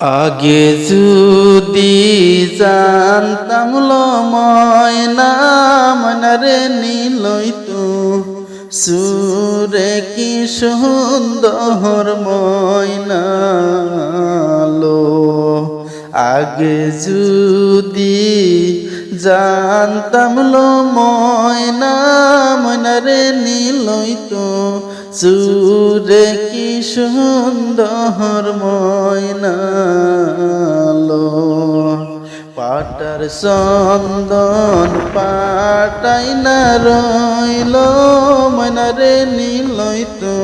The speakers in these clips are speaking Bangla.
আগে যদি জানতাম ময়না মনারে নীলইতু সুরে কি সুন্দর ময়না। আগে যদি জানতাম লো ময়না নিলই তো। সুরে কি সুন্দর ময়নালো পাটার চন্দন পাটাই না রইল মনারে নিলই তো।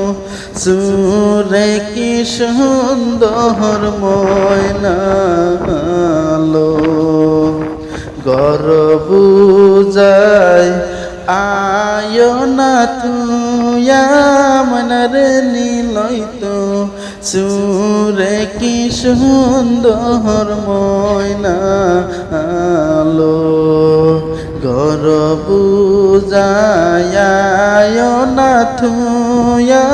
সুরে কি সুন্দর ময়নালো বুঝায় আয় না তুয়া মনারে নিলই সুরে কি সুন্দর ময়না আলো। গর বুঝায় না থুয়া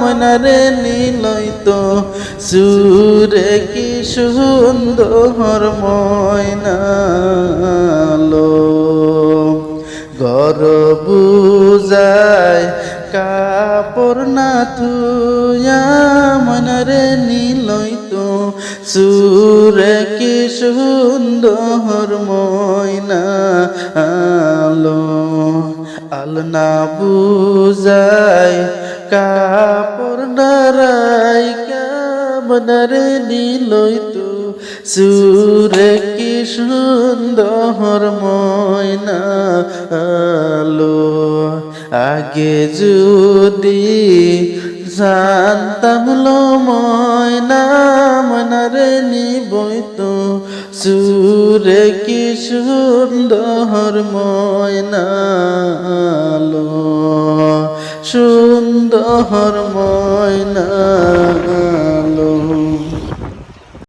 মনারে নিলই সুরে কি সুন্দর ময়না বুঝায় কাপড় না তুয়া মনরে নিলই তো, সুরে কি সুন্দর ময়না আলো আলনা বুঝায় কাপড় নারাই মনরে নিলই তো, সুরে কি সুন্দর ময়না আলো আগে যদি জানতাম লো ময়না মনারে নিবই তো। সুরে কি সুন্দর ময়না লো সুন্দর ময়না